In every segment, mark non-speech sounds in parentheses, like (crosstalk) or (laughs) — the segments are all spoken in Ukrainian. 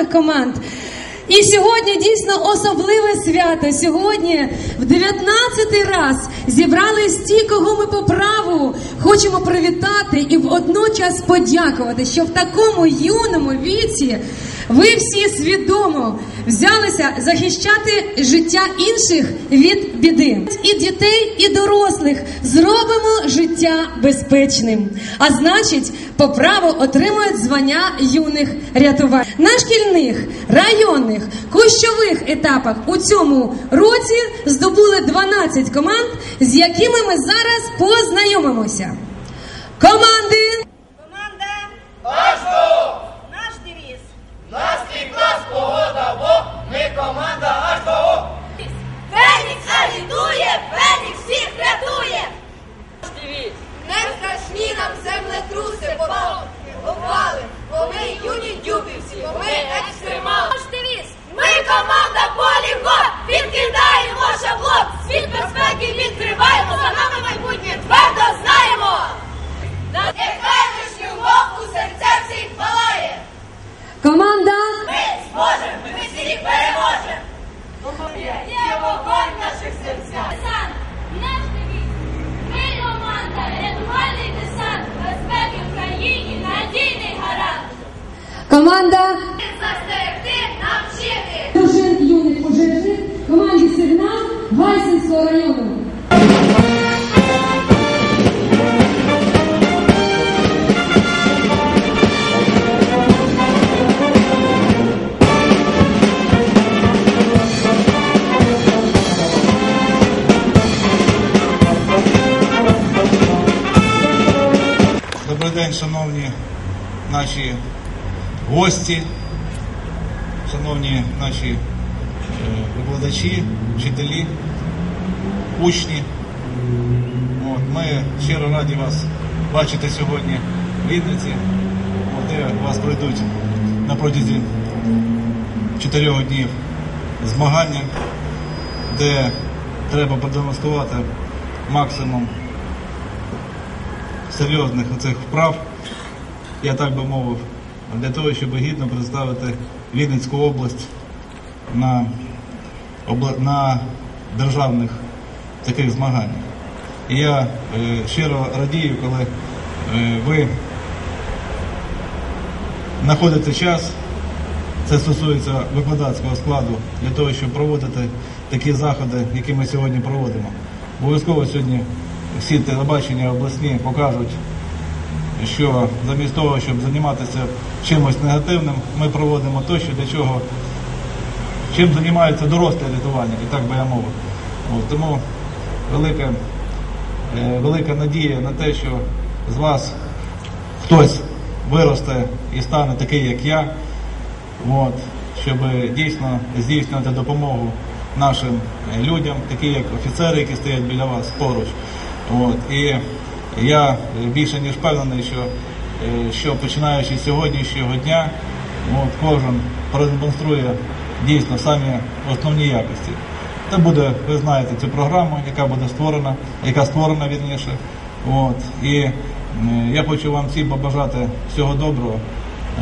чудових команд. І сьогодні дійсно особливе свято. Сьогодні в 19-й раз зібрались ті, кого ми по праву хочемо привітати і водночас подякувати, що в такому юному віці ви всі свідомо взялися захищати життя інших від біди. І дітей, і дорослих зробимо життя безпечним. А значить, по праву отримують звання юних рятувальників. На шкільних, районних, кущових етапах у цьому році здобули 12 команд, з якими ми зараз познайомимося. Команди! Команда Аж до! наш девіз. Настрій клас, погода, во! Ми команда аж до! Фенікс агітує, Фенікс всіх рятує. Не страшні нам землетруси попали, бо ми юні дюбівці, бо ми екстремали. Наш девіз. Ми команда Полігон. Відкидаємо шаблон. Світ безпеки відкриваємо. За нами майбутнє твердо знаємо. Нехай лиш любов у серця всіх палає. Команда! Ми зможемо, ми всіх переможемо. Є вогонь в наших серцях. Десант. Наш девіз. Ми команда. Рятувальний десант. Безпеки в країні. Надійний гарант. Команда! Дружин юних пожежних команді Сигнал Гайсинського району. Добрий день, шановні наші гості, шановні наші е, викладачі, вчителі, учні. От, ми щиро раді вас бачити сьогодні в Вінниці, де вас пройдуть на протязі чотирьох днів змагання, де треба продемонструвати максимум серйозних оцих вправ, я так би мовив, для того, щоб гідно представити Вінницьку область на, на державних таких змаганнях. І я е, щиро радію, коли е, ви знаходите час, це стосується викладацького складу, для того, щоб проводити такі заходи, які ми сьогодні проводимо. Обов'язково сьогодні всі телебачення обласні покажуть, що замість того, щоб займатися чимось негативним, ми проводимо те, що для чого, чим займаються дорослі рятувальники, так би я мовив. Тому велика, е, велика надія на те, що з вас хтось виросте і стане такий, як я, от, щоб дійсно здійснювати допомогу нашим людям, такі як офіцери, які стоять біля вас поруч. От, і я більше ніж впевнений, що, е, що починаючи з сьогоднішнього дня, от, кожен продемонструє дійсно самі основні якості. Це буде, ви знаєте, цю програму, яка буде створена, яка створена вірніше. От, і е, я хочу вам всім побажати всього доброго,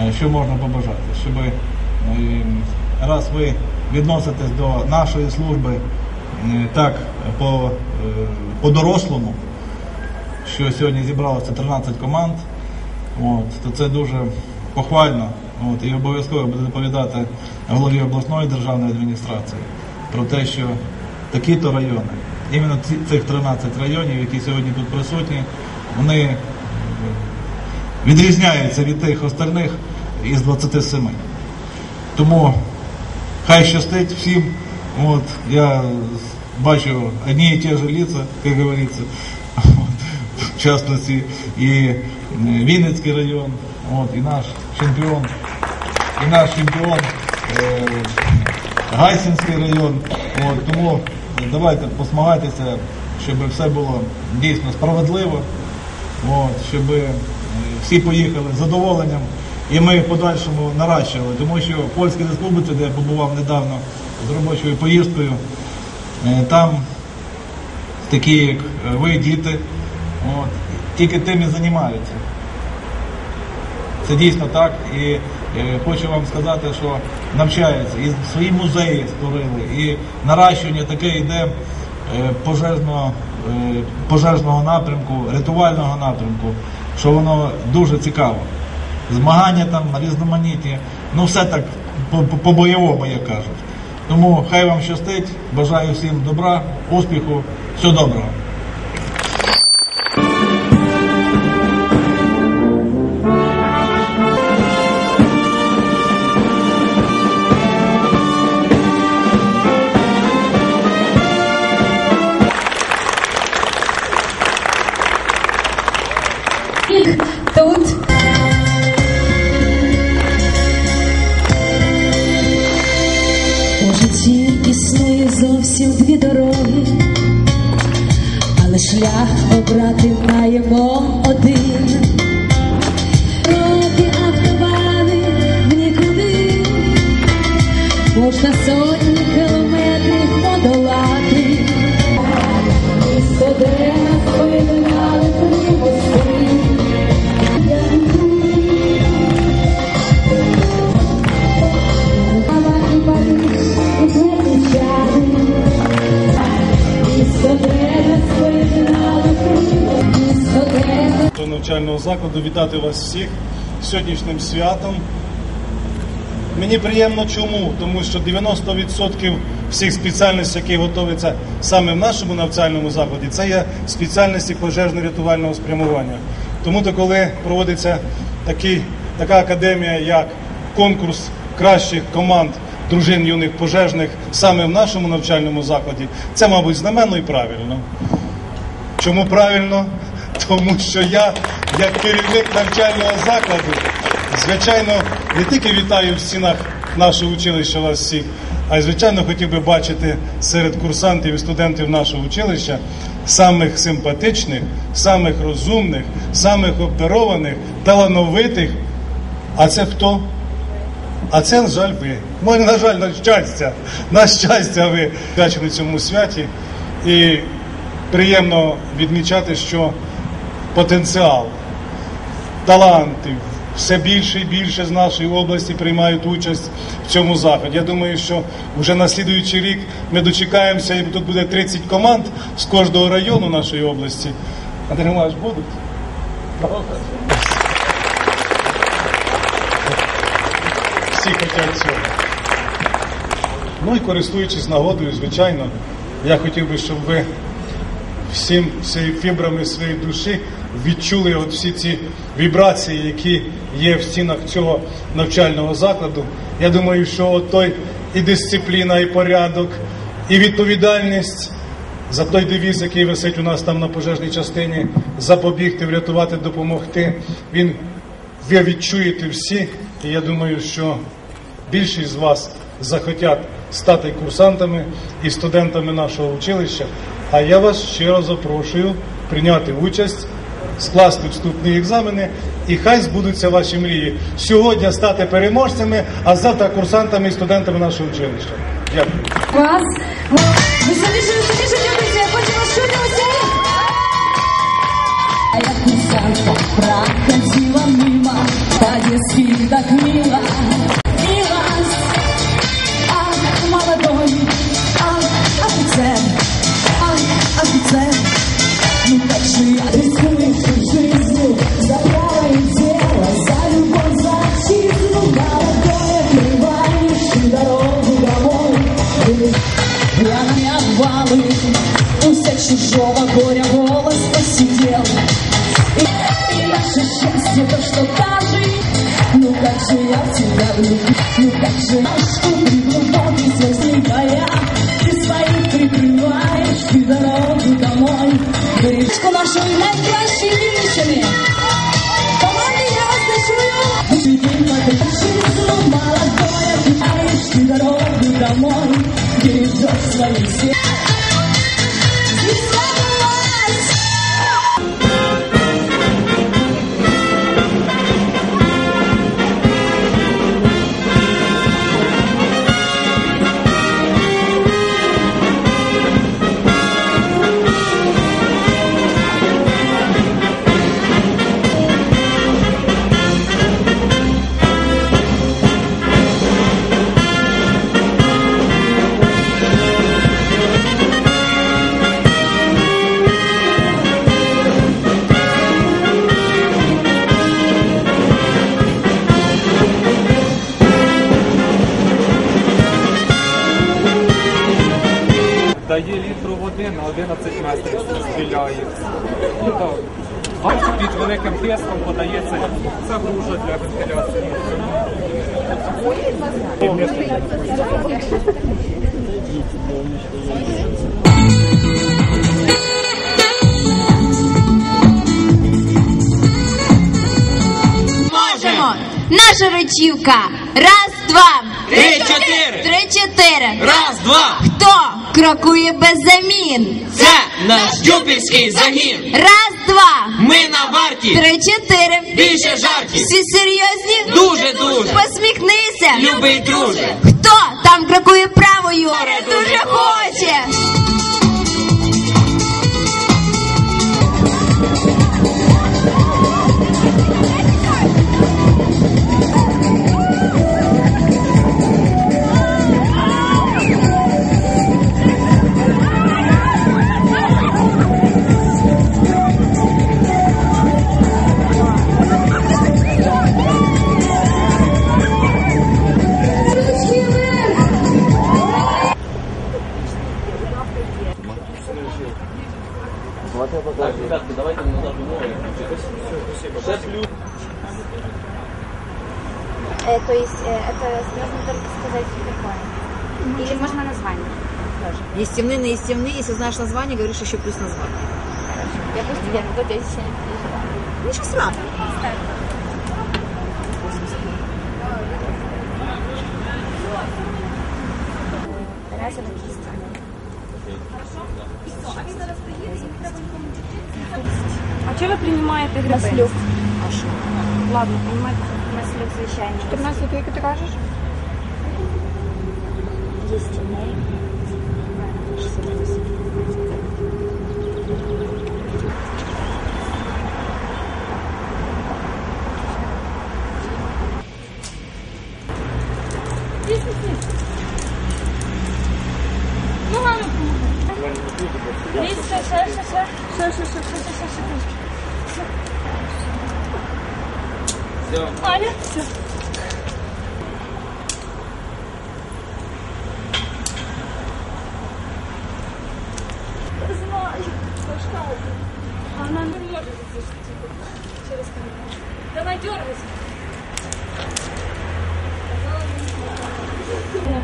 е, що можна побажати, щоб раз ви відноситесь до нашої служби так по, по-дорослому, що сьогодні зібралося 13 команд, от, то це дуже похвально. От, і обов'язково буду доповідати голові обласної державної адміністрації про те, що такі-то райони, іменно цих 13 районів, які сьогодні тут присутні, вони відрізняються від тих остальних із 27. Тому хай щастить всім. От, я бачу одні і ті ж лица, як говориться, в частності і е, Вінницький район, от, і наш чемпіон, і наш чемпіон е, Гайсинський район. От, тому давайте посмагайтеся, щоб все було дійсно справедливо, от, щоб е, всі поїхали з задоволенням. І ми в подальшому наращували, тому що в Польській Республіці, де я побував недавно з робочою поїздкою, е, там такі, як ви, діти, от, тільки тим і займаються. Це дійсно так. І е, хочу вам сказати, що навчаються і свої музеї створили, і наращування таке йде е, пожежного, е, пожежного напрямку, рятувального напрямку, що воно дуже цікаво. Змагання там різноманітні, ну все так по- по- по-бойовому, як кажуть. Тому хай вам щастить, бажаю всім добра, успіху, всього доброго. Житті існує зовсім дві дороги, але шлях обрати маємо один. Роки автобани в нікуди, можна сотні кілометрів подолати. Місто, навчального закладу вітати вас всіх сьогоднішнім святом. Мені приємно чому? Тому що 90% всіх спеціальностей, які готуються саме в нашому навчальному закладі, це є спеціальності пожежно-рятувального спрямування. Тому то, коли проводиться такий, така академія, як конкурс кращих команд дружин юних пожежних саме в нашому навчальному закладі, це, мабуть, знаменно і правильно. Чому правильно? Тому що я, як керівник навчального закладу, звичайно, не тільки вітаю в стінах нашого училища вас всіх, а й звичайно хотів би бачити серед курсантів і студентів нашого училища самих симпатичних, самих розумних, самих обдарованих, талановитих. А це хто? А це, на жаль, ви. Ну, на жаль, на щастя. На щастя, ви бачите цьому святі. І приємно відмічати, що потенціал, таланти все більше і більше з нашої області приймають участь в цьому заході. Я думаю, що вже на слідуючий рік ми дочекаємося, і тут буде 30 команд з кожного району нашої області. Андрій Романович, будуть? Всі хочуть цього. Ну і користуючись нагодою, звичайно, я хотів би, щоб ви всім фібрами своєї душі відчули от всі ці вібрації, які є в стінах цього навчального закладу. Я думаю, що от той і дисципліна, і порядок, і відповідальність за той девіз, який висить у нас там на пожежній частині, запобігти, врятувати, допомогти. Він ви відчуєте всі, і я думаю, що більшість з вас захотять стати курсантами і студентами нашого училища. А я вас щиро запрошую прийняти участь, скласти вступні екзамени, і хай збудуться ваші мрії. Сьогодні стати переможцями, а завтра курсантами і студентами нашого училища. Дякую. я хочу вас чути усіх. А я курсантка проходила мимо, naszej najgłaśniej siebie. Komandi nas deszują. Musi piękna pytaszy są mala dwoja, pytaje sztygarowy damon, gdzie jest wzrost na misję. На 11 метрів стріляє. Ну, так. Під великим тиском подається це гружа для вентиляції. Можемо! Наша речівка. Раз, два. Три, чотири. Три, чотири. Раз, два. Хто крокує без замін? Це наш дюпільський загін. Раз, два. Ми на варті. Три, чотири. Більше жарті. Всі серйозні? Дуже, дуже. Посміхнися. Любий друже. Хто там крокує правою? Дуже хоче. Есть темные на есть темные. Если знаешь название, говоришь еще плюс название. Я просто я буду здесь Ничего страшного. Тарасова кисть. А что вы принимаете грибы? Маслюк. А что? Ладно, принимайте. Маслюк завещание. 14 века ты кажешь? Есть темные. Через. Давай дергайся. Я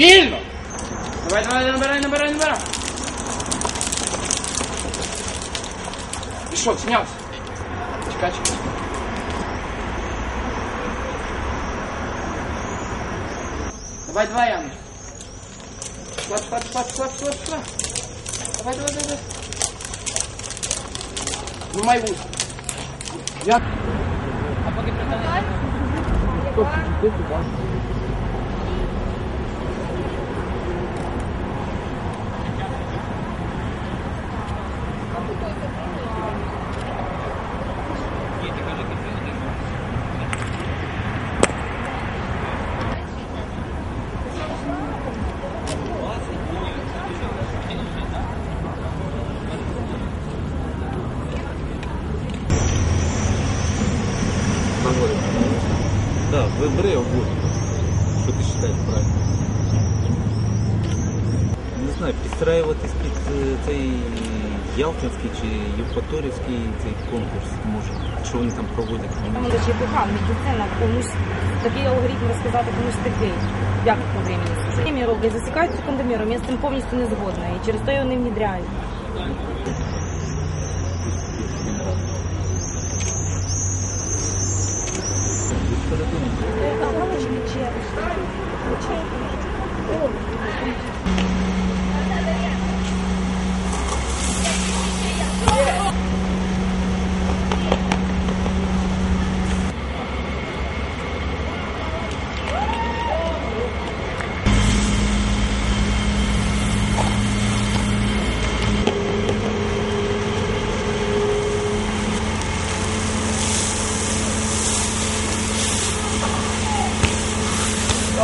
Вільно! Давай, давай, набирай, набирай, набирай. Пішов, знявся. Чекай, чекай. Давай, давай, Яна. Склад, склад, склад, склад, склад, склад. Давай, давай, давай. Знімай вуз. Я... А поки притягнути. Да, Конкурс може. Що вони там проводять? Там до ЧПК, медицина, комусь такий алгоритм розказати комусь такий. Як по времени. Время роблять, засікають секундоміром, я з цим повністю не згодна. І через те його не. Е,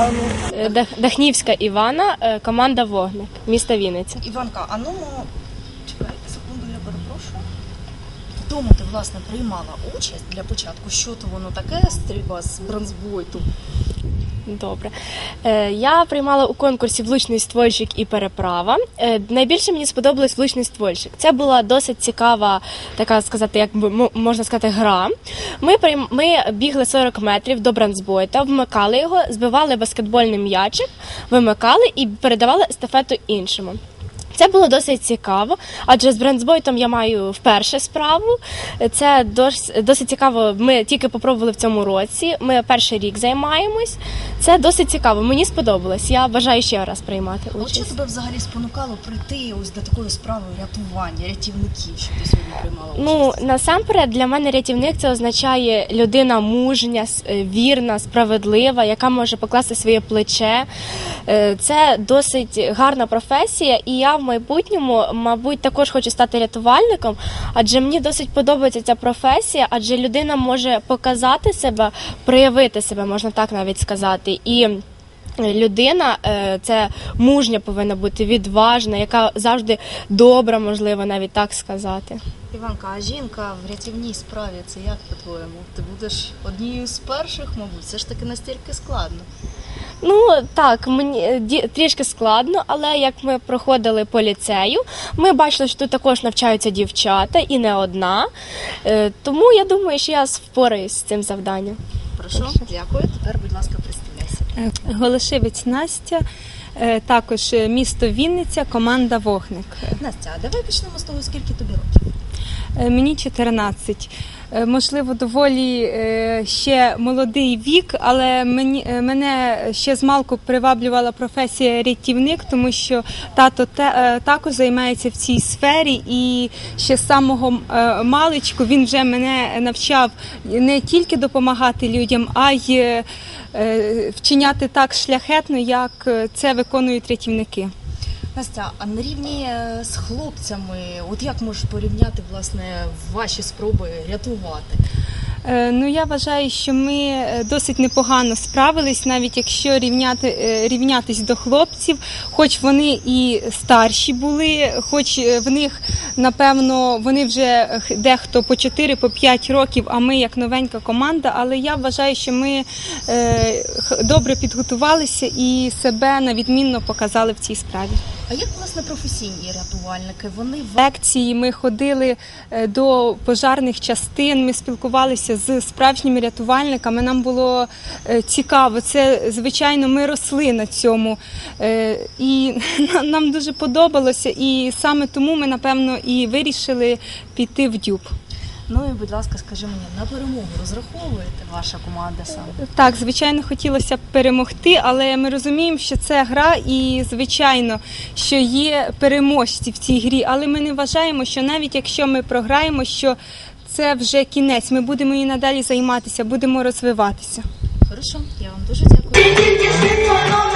Дах- Дахнівська Івана, е, команда Вогник, місто Вінниця. Іванка, а ну чекай секунду, я перепрошую. В тому ти власне приймала участь для початку. Що то воно таке стрільба з бронзбойту? Добре. Е, я приймала у конкурсі влучний ствольщик і переправа. Е, найбільше мені сподобалось влучний ствольщик. Це була досить цікава, така сказати, як можна сказати, гра. Ми ми бігли 40 метрів до бранзбойта, вмикали його, збивали баскетбольний м'ячик, вимикали і передавали естафету іншому. Це було досить цікаво, адже з брендсбойтом я маю вперше справу. Це досить цікаво. Ми тільки попробували в цьому році. Ми перший рік займаємось. Це досить цікаво. Мені сподобалось. Я бажаю ще раз приймати От що тебе взагалі спонукало прийти ось до такої справи рятування, рятівників, що ти сьогодні приймала участь? Ну насамперед для мене рятівник це означає людина мужня, е, вірна, справедлива, яка може покласти своє плече. Е, Це досить гарна професія, і я в майбутньому, мабуть, також хочу стати рятувальником, адже мені досить подобається ця професія, адже людина може показати себе, проявити себе, можна так навіть сказати. І Людина е, це мужня повинна бути відважна, яка завжди добра, можливо, навіть так сказати. Іванка, а жінка в рятівній справі це як по-твоєму? Ти будеш однією з перших, мабуть, це ж таки настільки складно. Ну так, мені е, ді- трішки складно, але як ми проходили по ліцею, ми бачили, що тут також навчаються дівчата і не одна. Е, Тому я думаю, що я впораюсь з цим завданням. Хорошо, дякую. Тепер, будь ласка, представляйся. Голошевець Настя, е, також е, місто Вінниця, команда Вогник. Настя, а давай почнемо з того, скільки тобі років. Е, Мені 14. Е, Можливо, доволі е, ще молодий вік, але мені, мене ще з малку приваблювала професія рятівник, тому що тато те, також займається в цій сфері, і ще з самого маличку він вже мене навчав не тільки допомагати людям, а й вчиняти так шляхетно, як це виконують рятівники. Настя, а на рівні е, з хлопцями, от як можеш порівняти власне ваші спроби рятувати? Е, Ну, я вважаю, що ми е, досить непогано справились, навіть якщо рівняти, рівнятись до хлопців, хоч вони і старші були, хоч в них, напевно, вони вже дехто по 4 по 5 років, а ми як новенька команда. Але я вважаю, що ми добре підготувалися і себе на відмінно показали в цій справі. А як власне професійні рятувальники? Вони в лекції ми ходили е, до пожарних частин. Ми спілкувалися з справжніми рятувальниками. Нам було е, цікаво. Це звичайно, ми росли на цьому, Е, і (laughs) нам дуже подобалося. І саме тому ми напевно і вирішили піти в дюб. Ну і будь ласка, скажи мені, на перемогу розраховуєте ваша команда саме? Так, звичайно, хотілося б перемогти, але ми розуміємо, що це гра, і звичайно, що є переможці в цій грі. Але ми не вважаємо, що навіть якщо ми програємо, що це вже кінець. Ми будемо і надалі займатися, будемо розвиватися. Хорошо, я вам дуже дякую.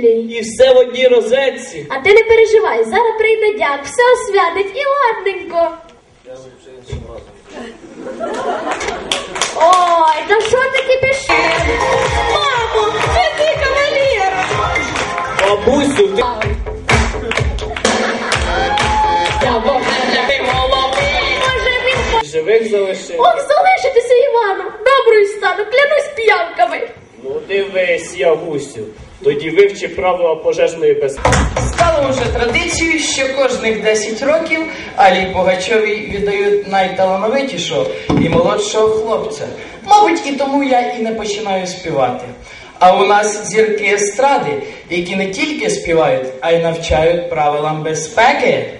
Тлінітелі. І все в одній розетці. А ти не переживай, зараз прийде дяк, все освятить і ладненько. Ой, та що таки пішли? Мамо, це ти кавалер! Бабусю, ти... Живих залишив. Ох, залишитися Івану, доброю стану, клянусь п'явками. Ну дивись, Ягусю. Тоді вивчи правила пожежної безпеки. Стало вже традицією, що кожних 10 років Алі Богачові віддають найталановитішого і молодшого хлопця. Мабуть, і тому я і не починаю співати. А у нас зірки естради, які не тільки співають, а й навчають правилам безпеки.